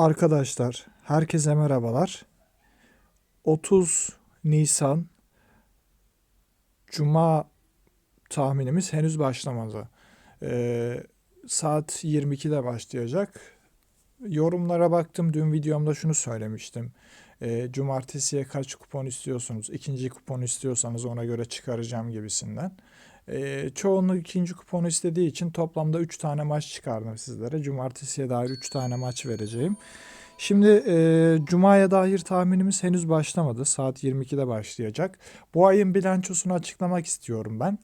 Arkadaşlar, herkese merhabalar. 30 Nisan Cuma tahminimiz henüz başlamadı. Ee, saat 22'de başlayacak. Yorumlara baktım. Dün videomda şunu söylemiştim. Ee, cumartesiye kaç kupon istiyorsunuz? İkinci kupon istiyorsanız ona göre çıkaracağım gibisinden. Ee, çoğunluk ikinci kuponu istediği için toplamda 3 tane maç çıkardım sizlere. Cumartesiye dair 3 tane maç vereceğim. Şimdi e, Cuma'ya dair tahminimiz henüz başlamadı. Saat 22'de başlayacak. Bu ayın bilançosunu açıklamak istiyorum ben.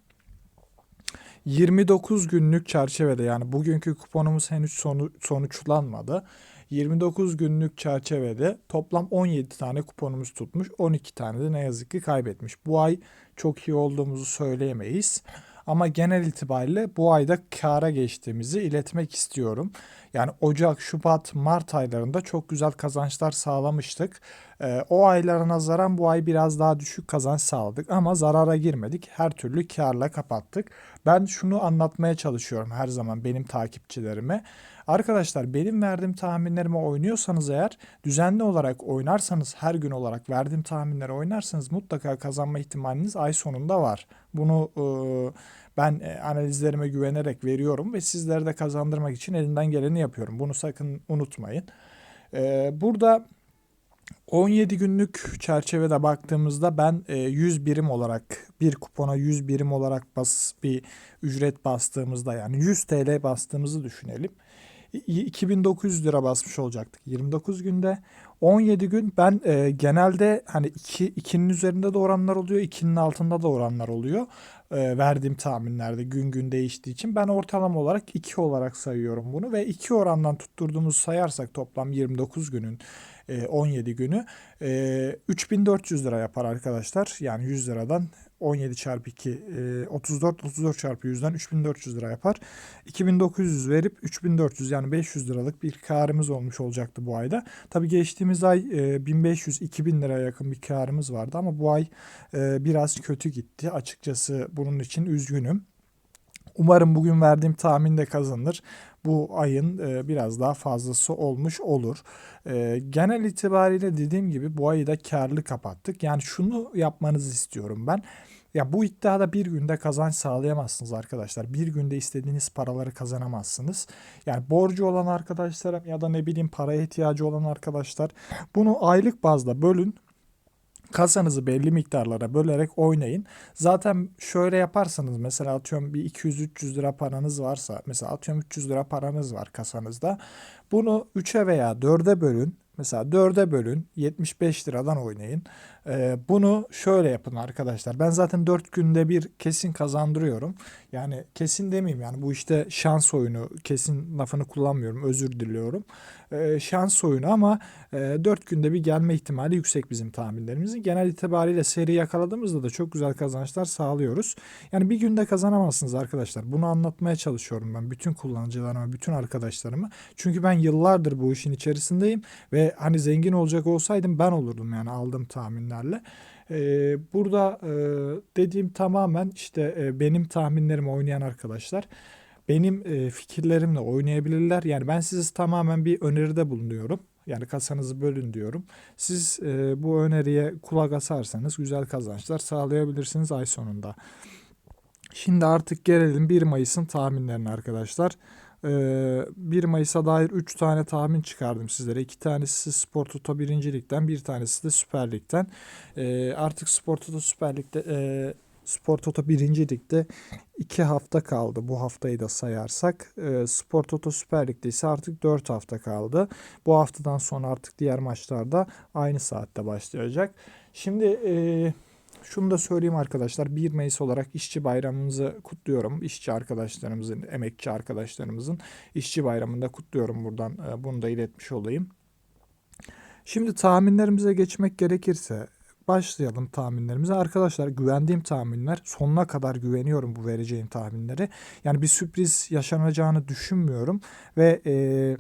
29 günlük çerçevede yani bugünkü kuponumuz henüz sonu, sonuçlanmadı. 29 günlük çerçevede toplam 17 tane kuponumuz tutmuş. 12 tane de ne yazık ki kaybetmiş. Bu ay çok iyi olduğumuzu söyleyemeyiz. Ama genel itibariyle bu ayda kâra geçtiğimizi iletmek istiyorum. Yani Ocak, Şubat, Mart aylarında çok güzel kazançlar sağlamıştık. Ee, o aylara nazaran bu ay biraz daha düşük kazanç sağladık ama zarara girmedik. Her türlü karla kapattık. Ben şunu anlatmaya çalışıyorum her zaman benim takipçilerime. Arkadaşlar benim verdiğim tahminlerime oynuyorsanız eğer düzenli olarak oynarsanız her gün olarak verdiğim tahminleri oynarsanız mutlaka kazanma ihtimaliniz ay sonunda var. Bunu e, ben e, analizlerime güvenerek veriyorum ve sizlere de kazandırmak için elinden geleni yapıyorum. Bunu sakın unutmayın. E, burada 17 günlük çerçevede baktığımızda ben e, 100 birim olarak bir kupona 100 birim olarak bas bir ücret bastığımızda yani 100 TL bastığımızı düşünelim. 2900 lira basmış olacaktık 29 günde. 17 gün ben e, genelde hani 2 2'nin üzerinde de oranlar oluyor, 2'nin altında da oranlar oluyor. E, verdiğim tahminlerde gün gün değiştiği için ben ortalama olarak 2 olarak sayıyorum bunu ve 2 orandan tutturduğumuzu sayarsak toplam 29 günün 17 günü 3400 lira yapar arkadaşlar. Yani 100 liradan 17 çarpı 2 34 34 çarpı 100'den 3400 lira yapar. 2900 verip 3400 yani 500 liralık bir karımız olmuş olacaktı bu ayda. Tabii geçtiğimiz ay 1500-2000 liraya yakın bir karımız vardı ama bu ay biraz kötü gitti. Açıkçası bunun için üzgünüm. Umarım bugün verdiğim tahmin de kazanır. Bu ayın e, biraz daha fazlası olmuş olur. E, genel itibariyle dediğim gibi bu ayı da karlı kapattık. Yani şunu yapmanızı istiyorum ben. Ya bu iddiada bir günde kazanç sağlayamazsınız arkadaşlar. Bir günde istediğiniz paraları kazanamazsınız. Yani borcu olan arkadaşlarım ya da ne bileyim paraya ihtiyacı olan arkadaşlar bunu aylık bazda bölün kasanızı belli miktarlara bölerek oynayın. Zaten şöyle yaparsanız mesela atıyorum bir 200-300 lira paranız varsa mesela atıyorum 300 lira paranız var kasanızda. Bunu 3'e veya 4'e bölün. Mesela 4'e bölün 75 liradan oynayın. Ee, bunu şöyle yapın arkadaşlar. Ben zaten 4 günde bir kesin kazandırıyorum. Yani kesin demeyeyim yani bu işte şans oyunu kesin lafını kullanmıyorum özür diliyorum. Ee, şans oyunu ama e, 4 günde bir gelme ihtimali yüksek bizim tahminlerimizin. Genel itibariyle seri yakaladığımızda da çok güzel kazançlar sağlıyoruz. Yani bir günde kazanamazsınız arkadaşlar. Bunu anlatmaya çalışıyorum ben bütün kullanıcılarıma, bütün arkadaşlarıma. Çünkü ben yıllardır bu işin içerisindeyim ve hani zengin olacak olsaydım ben olurdum yani aldığım tahminlerle. Ee, burada e, dediğim tamamen işte e, benim tahminlerimi oynayan arkadaşlar benim e, fikirlerimle oynayabilirler. Yani ben size tamamen bir öneride bulunuyorum. Yani kasanızı bölün diyorum. Siz e, bu öneriye kulak asarsanız güzel kazançlar sağlayabilirsiniz ay sonunda. Şimdi artık gelelim 1 Mayıs'ın tahminlerine arkadaşlar. 1 Mayıs'a dair 3 tane tahmin çıkardım sizlere. 2 tanesi Spor Toto 1. Lig'den, bir tanesi de Süper Lig'den. Artık Spor Toto Süper Lig'de Spor Toto 1. Lig'de 2 hafta kaldı. Bu haftayı da sayarsak. Spor Toto Süper Lig'de ise artık 4 hafta kaldı. Bu haftadan sonra artık diğer maçlarda aynı saatte başlayacak. Şimdi e, şunu da söyleyeyim arkadaşlar. 1 Mayıs olarak işçi bayramımızı kutluyorum. İşçi arkadaşlarımızın, emekçi arkadaşlarımızın işçi bayramını da kutluyorum buradan. E, bunu da iletmiş olayım. Şimdi tahminlerimize geçmek gerekirse başlayalım tahminlerimize. Arkadaşlar güvendiğim tahminler sonuna kadar güveniyorum bu vereceğim tahminleri. Yani bir sürpriz yaşanacağını düşünmüyorum ve eee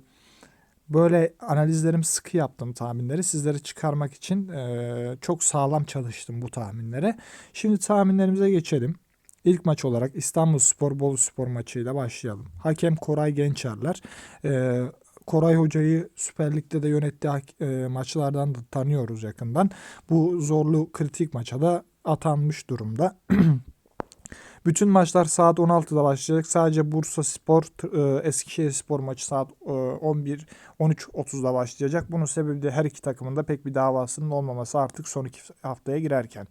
böyle analizlerim sıkı yaptım tahminleri sizlere çıkarmak için e, çok sağlam çalıştım bu tahminlere. Şimdi tahminlerimize geçelim. İlk maç olarak İstanbul Spor Bolu Spor maçıyla başlayalım. Hakem Koray Gençerler. E, Koray Hoca'yı Süper Lig'de de yönettiği e, maçlardan da tanıyoruz yakından. Bu zorlu kritik maça da atanmış durumda. Bütün maçlar saat 16'da başlayacak. Sadece Bursa Spor, e, Eskişehir Spor maçı saat e, 11 13.30'da başlayacak. Bunun sebebi de her iki takımın da pek bir davasının olmaması artık son iki haftaya girerken.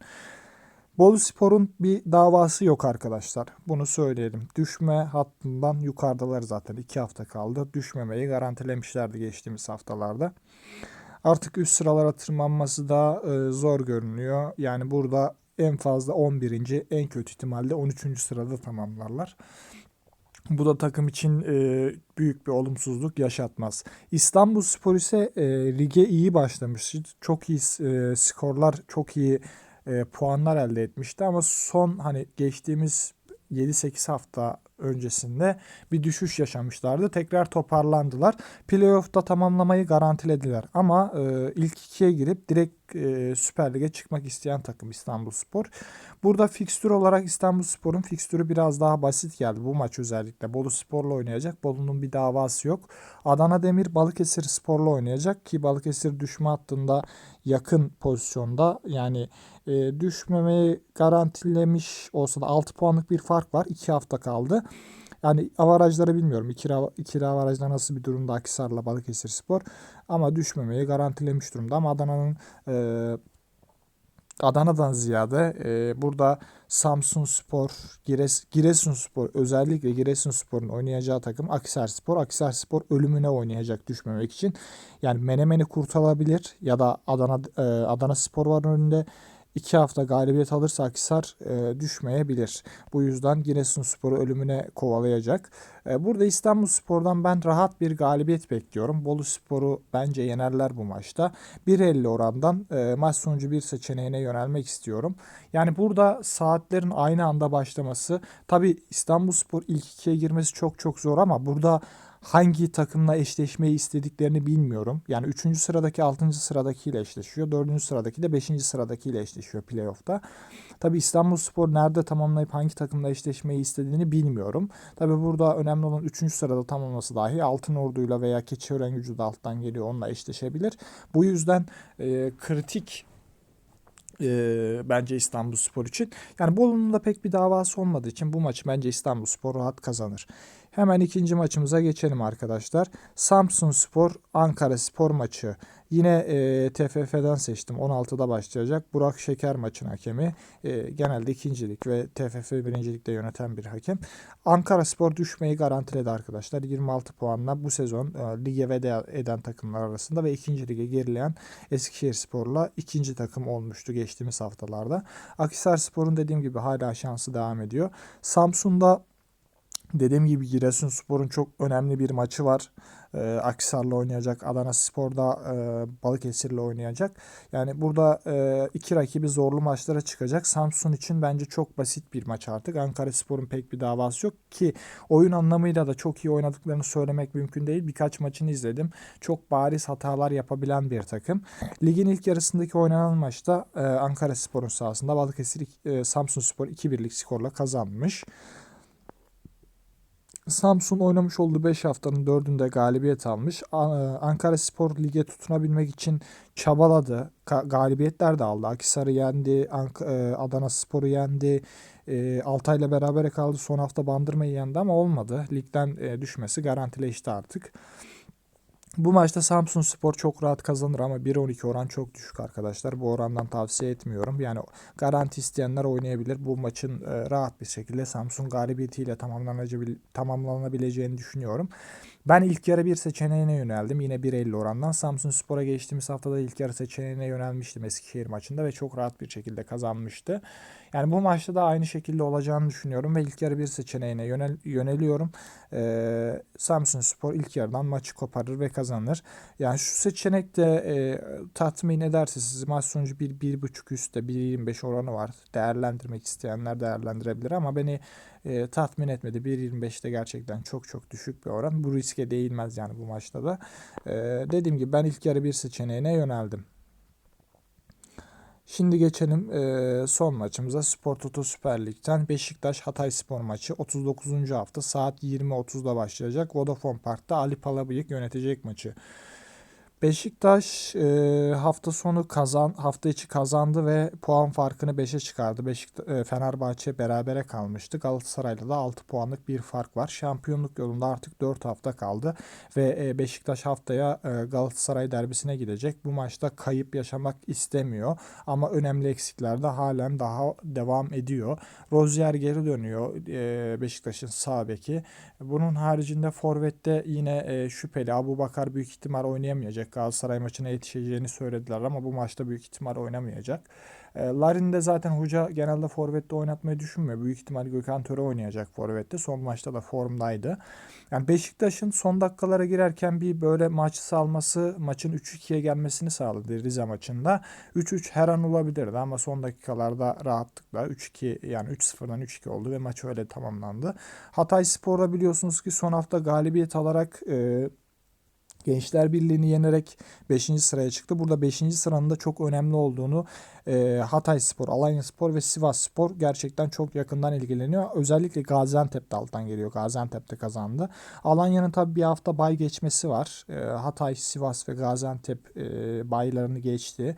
Bolu Spor'un bir davası yok arkadaşlar. Bunu söyleyelim. Düşme hattından yukarıdalar zaten. iki hafta kaldı. Düşmemeyi garantilemişlerdi geçtiğimiz haftalarda. Artık üst sıralara tırmanması da e, zor görünüyor. Yani burada en fazla 11. en kötü ihtimalle 13. sırada tamamlarlar. Bu da takım için e, büyük bir olumsuzluk yaşatmaz. İstanbul Spor ise e, lige iyi başlamış. Çok iyi e, skorlar, çok iyi e, puanlar elde etmişti. Ama son hani geçtiğimiz 7-8 hafta öncesinde bir düşüş yaşamışlardı. Tekrar toparlandılar. Playoff'ta tamamlamayı garantilediler. Ama e, ilk ikiye girip direkt e, Süper Lig'e çıkmak isteyen takım İstanbul Spor. Burada fikstür olarak İstanbul Spor'un fikstürü biraz daha basit geldi. Bu maç özellikle Bolu Spor'la oynayacak. Bolu'nun bir davası yok. Adana Demir Balıkesir Spor'la oynayacak ki Balıkesir düşme hattında yakın pozisyonda. Yani e, düşmemeyi garantilemiş olsa da 6 puanlık bir fark var. 2 hafta kaldı. Yani avarajları bilmiyorum. İkili, ikili avarajda nasıl bir durumda Akhisar'la Balıkesir Spor. Ama düşmemeyi garantilemiş durumda. Ama Adana'nın e, Adana'dan ziyade e, burada Samsun Spor, Gires, Giresun Spor özellikle Giresun Spor'un oynayacağı takım Akhisar Spor. Akhisar Spor ölümüne oynayacak düşmemek için. Yani Menemen'i kurtarabilir ya da Adana e, Adana Spor var önünde. İki hafta galibiyet alırsa Akhisar e, düşmeyebilir. Bu yüzden Giresunspor'u ölümüne kovalayacak. E, burada İstanbul Spor'dan ben rahat bir galibiyet bekliyorum. Bolu Spor'u bence yenerler bu maçta. 1.50 orandan e, maç sonucu bir seçeneğine yönelmek istiyorum. Yani burada saatlerin aynı anda başlaması. Tabi İstanbul Spor ilk ikiye girmesi çok çok zor ama burada hangi takımla eşleşmeyi istediklerini bilmiyorum. Yani 3. sıradaki 6. sıradakiyle eşleşiyor. 4. sıradaki de 5. sıradakiyle eşleşiyor playoff'ta. Tabi İstanbul Spor nerede tamamlayıp hangi takımla eşleşmeyi istediğini bilmiyorum. Tabi burada önemli olan 3. sırada tamamlaması dahi Altın Ordu'yla veya Keçiören Gücü de alttan geliyor. Onunla eşleşebilir. Bu yüzden e, kritik e, bence İstanbul Spor için. Yani Bolu'nun da pek bir davası olmadığı için bu maçı bence İstanbul Spor rahat kazanır. Hemen ikinci maçımıza geçelim arkadaşlar. Samsun Spor Ankara Spor maçı. Yine e, TFF'den seçtim. 16'da başlayacak. Burak Şeker maçın hakemi. E, genelde ikincilik ve TFF birincilikte yöneten bir hakem. Ankara Spor düşmeyi garantiledi arkadaşlar. 26 puanla bu sezon e, lige veda eden takımlar arasında ve ikinci lige gerileyen Eskişehir Spor'la ikinci takım olmuştu geçtiğimiz haftalarda. Akhisar Spor'un dediğim gibi hala şansı devam ediyor. Samsun'da Dediğim gibi Giresunspor'un çok önemli bir maçı var. E, Akhisar'la oynayacak. Adana Spor'da e, Balıkesir'le oynayacak. Yani burada e, iki rakibi zorlu maçlara çıkacak. Samsun için bence çok basit bir maç artık. Ankara Spor'un pek bir davası yok ki oyun anlamıyla da çok iyi oynadıklarını söylemek mümkün değil. Birkaç maçını izledim. Çok bariz hatalar yapabilen bir takım. Ligin ilk yarısındaki oynanan maçta e, Ankara Spor'un sahasında Balıkesir e, Samsun Spor 2-1'lik skorla kazanmış. Samsun oynamış olduğu 5 haftanın 4'ünde galibiyet almış. Ankara Spor Lig'e tutunabilmek için çabaladı. galibiyetler de aldı. Akisar'ı yendi, e, Adana Spor'u yendi. E, Altay'la beraber kaldı. Son hafta Bandırma'yı yendi ama olmadı. Ligden e, düşmesi garantileşti artık. Bu maçta Samsun Spor çok rahat kazanır ama 1.12 oran çok düşük arkadaşlar. Bu orandan tavsiye etmiyorum. Yani garanti isteyenler oynayabilir. Bu maçın e, rahat bir şekilde Samsun galibiyetiyle tamamlanabileceğini düşünüyorum. Ben ilk yarı bir seçeneğine yöneldim. Yine 1.50 orandan. Samsun Spor'a geçtiğimiz haftada ilk yarı seçeneğine yönelmiştim Eskişehir maçında ve çok rahat bir şekilde kazanmıştı. Yani bu maçta da aynı şekilde olacağını düşünüyorum ve ilk yarı bir seçeneğine yönel, yöneliyorum. Ee, Samsun Spor ilk yarıdan maçı koparır ve kazanır. Yani şu seçenek de e, tatmin ederse sizi maç sonucu 1-1.5 üstte 1.25 oranı var. Değerlendirmek isteyenler değerlendirebilir ama beni e, tatmin etmedi. 1.25'te gerçekten çok çok düşük bir oran. Bu riske değilmez yani bu maçta da. E, dediğim gibi ben ilk yarı bir seçeneğine yöneldim. Şimdi geçelim eee, son maçımıza Spor Toto Süper Lig'den Beşiktaş Hatay Spor maçı 39. hafta saat 20.30'da başlayacak. Vodafone Park'ta Ali Palabıyık yönetecek maçı. Beşiktaş eee, hafta sonu kazan hafta içi kazandı ve puan farkını 5'e çıkardı. Beşiktaş Fenerbahçe berabere kalmıştı. Galatasaray'la da 6 puanlık bir fark var. Şampiyonluk yolunda artık 4 hafta kaldı ve e, Beşiktaş haftaya e, Galatasaray derbisine gidecek. Bu maçta kayıp yaşamak istemiyor ama önemli eksikler de halen daha devam ediyor. Rozier geri dönüyor e, Beşiktaş'ın sağ beki. Bunun haricinde forvette yine e, şüpheli Abu Bakar büyük ihtimal oynayamayacak. Galatasaray maçına yetişeceğini söylediler ama bu maçta büyük ihtimal oynamayacak. E, Larin de zaten hoca genelde forvette oynatmayı düşünmüyor. Büyük ihtimal Gökhan Töre oynayacak forvette. Son maçta da formdaydı. Yani Beşiktaş'ın son dakikalara girerken bir böyle maç salması maçın 3-2'ye gelmesini sağladı Rize maçında. 3-3 her an olabilirdi ama son dakikalarda rahatlıkla 3-2 yani 3-0'dan 3-2 oldu ve maç öyle tamamlandı. Hatay Spor'da biliyorsunuz ki son hafta galibiyet alarak e, Gençler Birliği'ni yenerek 5. sıraya çıktı. Burada 5. sıranın da çok önemli olduğunu e, Hatay Spor, Alanya Spor ve Sivas Spor gerçekten çok yakından ilgileniyor. Özellikle Gaziantep de alttan geliyor. Gaziantep de kazandı. Alanya'nın tabii bir hafta bay geçmesi var. E, Hatay, Sivas ve Gaziantep e, baylarını geçti.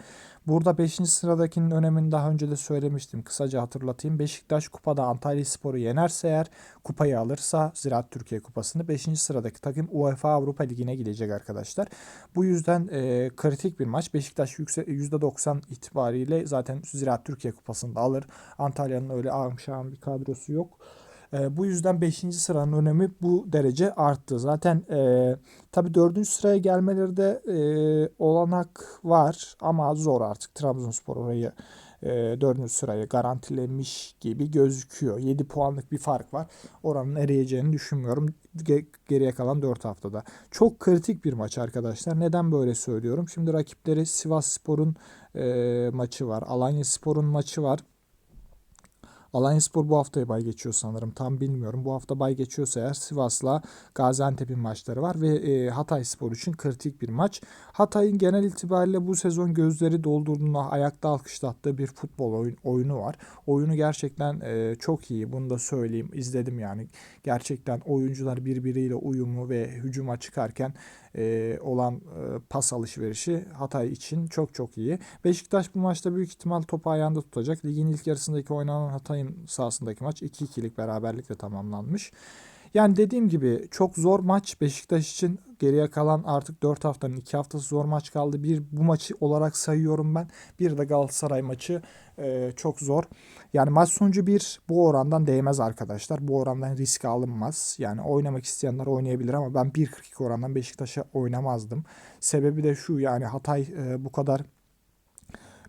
Burada 5. sıradakinin önemini daha önce de söylemiştim. Kısaca hatırlatayım. Beşiktaş kupada Antalya Spor'u yenerse eğer kupayı alırsa Ziraat Türkiye Kupası'nı 5. sıradaki takım UEFA Avrupa Ligi'ne gidecek arkadaşlar. Bu yüzden e, kritik bir maç. Beşiktaş yükse, %90 itibariyle zaten Ziraat Türkiye Kupası'nı da alır. Antalya'nın öyle ağım bir kadrosu yok. E, bu yüzden 5. sıranın önemi bu derece arttı. Zaten e, tabii 4. sıraya gelmeleri de e, olanak var ama zor artık. Trabzonspor orayı e, 4. sırayı garantilemiş gibi gözüküyor. 7 puanlık bir fark var. Oranın eriyeceğini düşünmüyorum ge- geriye kalan 4 haftada. Çok kritik bir maç arkadaşlar. Neden böyle söylüyorum? Şimdi rakipleri Sivas Spor'un e, maçı var. Alanya Spor'un maçı var. Alanyaspor bu haftaya bay geçiyor sanırım. Tam bilmiyorum. Bu hafta bay geçiyorsa eğer Sivas'la Gaziantep'in maçları var ve e, Hatay Spor için kritik bir maç. Hatay'ın genel itibariyle bu sezon gözleri doldurduğuna ayakta alkışlattığı bir futbol oyun, oyunu var. Oyunu gerçekten e, çok iyi. Bunu da söyleyeyim. izledim yani. Gerçekten oyuncular birbiriyle uyumlu ve hücuma çıkarken e, olan e, pas alışverişi Hatay için çok çok iyi. Beşiktaş bu maçta büyük ihtimal topu ayağında tutacak. Ligin ilk yarısındaki oynanan Hatay'ın sahasındaki maç 2-2'lik beraberlikle tamamlanmış. Yani dediğim gibi çok zor maç Beşiktaş için. Geriye kalan artık 4 haftanın 2 haftası zor maç kaldı. Bir bu maçı olarak sayıyorum ben. Bir de Galatasaray maçı e, çok zor. Yani maç sonucu bir bu orandan değmez arkadaşlar. Bu orandan risk alınmaz. Yani oynamak isteyenler oynayabilir ama ben 1.42 orandan Beşiktaş'a oynamazdım. Sebebi de şu yani Hatay e, bu kadar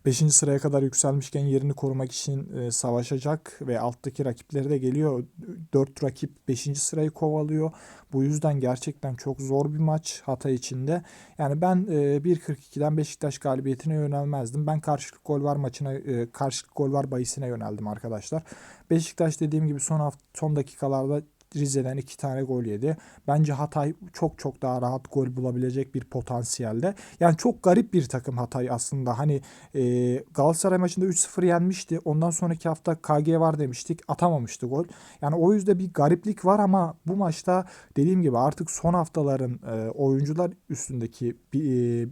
5. sıraya kadar yükselmişken yerini korumak için e, savaşacak ve alttaki rakipleri de geliyor. 4 rakip 5. sırayı kovalıyor. Bu yüzden gerçekten çok zor bir maç Hatay içinde. Yani ben e, 1.42'den Beşiktaş galibiyetine yönelmezdim. Ben karşılık gol var maçına e, karşılık gol var bayisine yöneldim arkadaşlar. Beşiktaş dediğim gibi son hafta, son dakikalarda Rize'den iki tane gol yedi. Bence Hatay çok çok daha rahat gol bulabilecek bir potansiyelde. Yani çok garip bir takım Hatay aslında. Hani e, Galatasaray maçında 3-0 yenmişti. Ondan sonraki hafta KG var demiştik. Atamamıştı gol. Yani o yüzden bir gariplik var ama bu maçta dediğim gibi artık son haftaların e, oyuncular üstündeki bir e,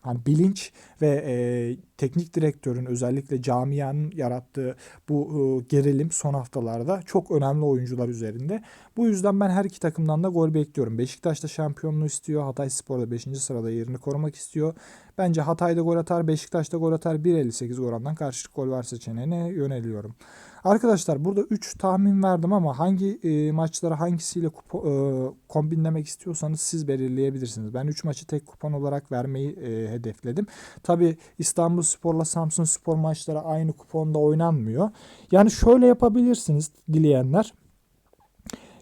hani bilinç ve e, teknik direktörün özellikle camianın yarattığı bu e, gerilim son haftalarda çok önemli oyuncular üzerinde. Bu yüzden ben her iki takımdan da gol bekliyorum. Beşiktaş da şampiyonluğu istiyor. Hatay Spor da 5. sırada yerini korumak istiyor. Bence Hatay'da gol atar, Beşiktaş'ta gol atar. 1.58 orandan karşılık gol var seçeneğine yöneliyorum. Arkadaşlar burada 3 tahmin verdim ama hangi e, maçları hangisiyle kupo, e, kombinlemek istiyorsanız siz belirleyebilirsiniz. Ben 3 maçı tek kupon olarak vermeyi e, hedefledim. Tabi İstanbul Spor'la Samsun Spor maçları aynı kuponda oynanmıyor. Yani şöyle yapabilirsiniz dileyenler.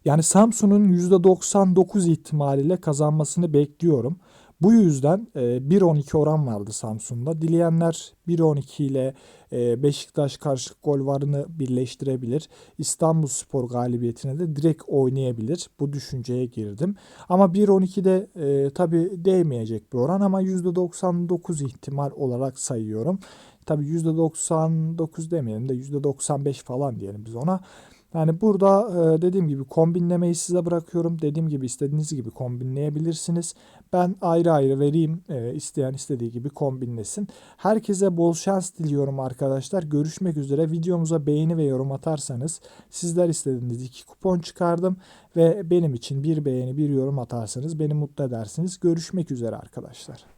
Yani Samsun'un %99 ihtimaliyle kazanmasını bekliyorum. Bu yüzden e, 1.12 oran vardı Samsun'da. Dileyenler 1.12 ile e, Beşiktaş karşılık gol varını birleştirebilir. İstanbul Spor galibiyetine de direkt oynayabilir. Bu düşünceye girdim. Ama 1.12'de e, tabi değmeyecek bir oran ama %99 ihtimal olarak sayıyorum. Tabii %99 demeyelim de %95 falan diyelim biz ona. Yani burada e, dediğim gibi kombinlemeyi size bırakıyorum. Dediğim gibi istediğiniz gibi kombinleyebilirsiniz. Ben ayrı ayrı vereyim. E, isteyen istediği gibi kombinlesin. Herkese bol şans diliyorum arkadaşlar. Görüşmek üzere. Videomuza beğeni ve yorum atarsanız sizler istediğiniz iki kupon çıkardım. Ve benim için bir beğeni bir yorum atarsanız beni mutlu edersiniz. Görüşmek üzere arkadaşlar.